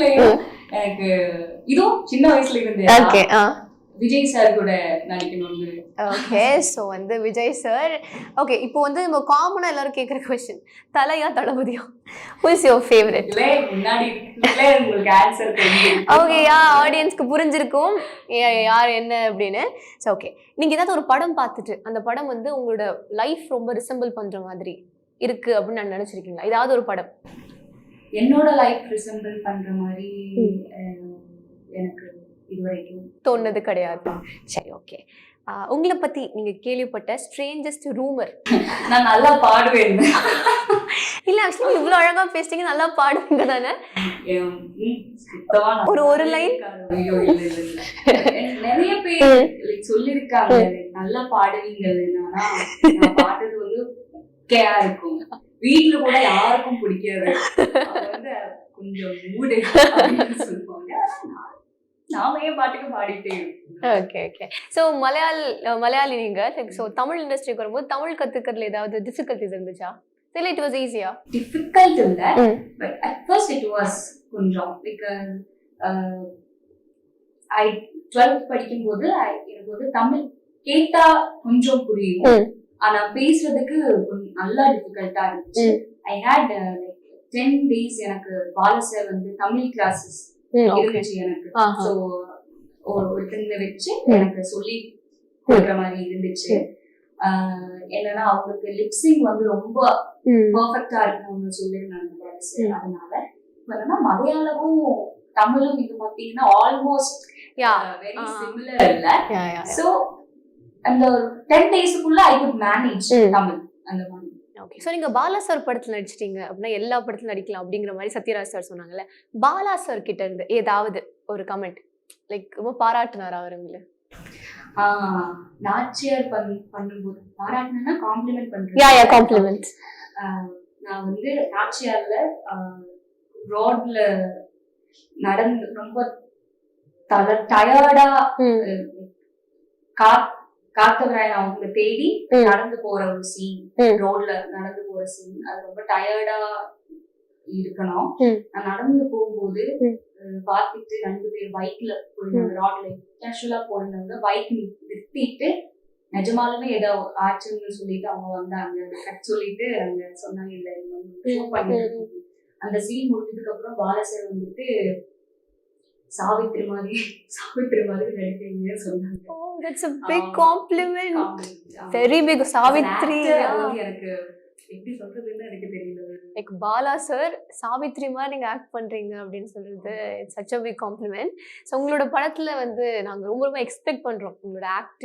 மூவிலையும் எனக்கு இதுவும் சின்ன வயசுல இருந்தே ஓகே விஜய் சார் கூட நடிக்கணும்னு. ஓகே ஸோ வந்து விஜய் சார் ஓகே இப்போ வந்து நம்ம காமனாக எல்லாரும் கேட்குற கொஸ்டின் தலையா தளபதியா? இஸ் யுவர் ஃபேவரட் முன்னாடி உங்களுக்கு ஆன்சர் ஓகே யா ஆடியன்ஸ்க்கு புரிஞ்சிருக்கும். யார் என்ன அப்படின்னு. ஸோ ஓகே நீங்கள் ஏதாவது ஒரு படம் பார்த்துட்டு அந்த படம் வந்து உங்களோட லைஃப் ரொம்ப ரிசம்பிள் பண்ணுற மாதிரி இருக்கு அப்படின்னு நான் நினச்சிருக்கீங்களா? ஏதாவது ஒரு படம். என்னோட லைஃப் ரிசம்பிள் பண்ற மாதிரி எனக்கு இது வரைக்கும் தோணுது கிடையாது. சரி ஓகே உங்களை பற்றி நீங்கள் கேள்விப்பட்ட ஸ்ட்ரேஞ்சஸ்ட் ரூமர் நான் நல்லா பாடுவேன். இல்லை ஆக்சுவலி இவ்வளோ அழகாக பேசுறீங்க நல்லா பாடுவீங்க தானே? ஒரு- ஒரு. எனக்கு நிறைய பேர் சொல்லிருக்காங்க நல்லா நான் பாடுறது வந்து கேயா இருக்கும். வீட்ல கூட யாருக்கும் பிடிக்காது கொஞ்சம் மூடு சொல்லுவாங்க. நாம ஏன் பாட்டுக்கு பாடிட்டே ஓகே ஓகே ஸோ மலையாள் மலையாளி நீங்கள் ஸோ தமிழ் இண்டஸ்ட்ரிக்கு வரும்போது தமிழ் கற்றுக்கிறதுல ஏதாவது டிஃபிகல்ட்டிஸ் இருந்துச்சா? இல்லை இட் வாஸ் ஈஸியா டிஃபிகல்ட் இல்ல. But at first it was கொஞ்சம் பிகாஸ் ஐ டுவெல்த் படிக்கும்போது எனக்கு வந்து தமிழ் கேட்டா கொஞ்சம் புரியும். ஆனா பேசுறதுக்கு நல்லா டிஃபிகல்ட்டா இருந்துச்சு. I had like ten days எனக்கு பாலசர் வந்து தமிழ் கிளாஸஸ் இருந்துச்சு எனக்கு. ஸோ ஒருத்தங்களை வச்சு. எனக்கு சொல்லி கொடுக்குற மாதிரி இருந்துச்சு. என்னன்னா அவங்களுக்கு லிப்சிங் வந்து ரொம்ப பர்ஃபெக்டா இருக்கணும்னு சொல்லியிருந்தாங்க அதனால என்னன்னா மலையாளமும் தமிழும் நீங்க பாத்தீங்கன்னா ஆல்மோஸ்ட் யா. வெரி. சிமிலர் இல்ல. யா அந்த டென் டேஸ்க்குள்ள ஐ குட் மேனேஜ். தமிழ் அந்த மாதிரி. ஓகே ஸோ நீங்கள் பாலா சார் படத்தில் நடிச்சிட்டீங்க அப்படின்னா எல்லா படத்துலையும் நடிக்கலாம் அப்படிங்கிற மாதிரி சத்யராஜ் சார் சொன்னாங்கல்ல. பாலா சார் கிட்ட இருந்து ஏதாவது ஒரு கமெண்ட் லைக் ரொம்ப பாராட்டினார் அவருங்கள ஆஹ் நாச்சியார் பண் பண்ணும்போது பாராட்டினா காம்ப்ளிமெண்ட் பண்றேன் யா யா காம்ப்ளிமெண்ட்ஸ் ஆஹ் நான் வந்து நாச்சியார்ல ரோட்ல நடந்து ரொம்ப தல டயர்டா காத்தவராயன் அவங்களை தேடி. நடந்து போற ஒரு சீன். ரோட்ல நடந்து போற சீன் அது ரொம்ப டயர்டா இருக்கணும். நான் நடந்து போகும்போது பார்த்துட்டு ரெண்டு பேர் பைக்ல போயிருந்தாங்க ரோட்ல கேஷுவலா போயிருந்தவங்க பைக் நிறுத்திட்டு நிஜமாலுமே ஏதோ ஆச்சுன்னு சொல்லிட்டு அவங்க வந்தாங்க. கட் சொல்லிட்டு அங்க சொன்னாங்க இல்ல பண்ணிட்டு அந்த சீன் முடிஞ்சதுக்கு அப்புறம் பாலசர் வந்துட்டு சாவித்திரி மாதிரி சாவித்திரி மாதிரி நடிக்கிறீங்கன்னு சொன்னாங்க. தட்ஸ் a ஆமா. Very big Savitri As an actor, அது வந்து எனக்கு எப்படி சொல்றதுன்னு எனக்கு தெரியல. லைக் பாலா சார் சாவித்ரி மாதிரி நீங்கள் ஆக்ட் பண்ணுறீங்க அப்படின்னு சொல்றது it's such a big compliment so உங்களோட படத்தில் வந்து நாங்கள் ரொம்ப ரொம்ப எக்ஸ்பெக்ட் பண்ணுறோம் உங்களோட ஆக்டிங்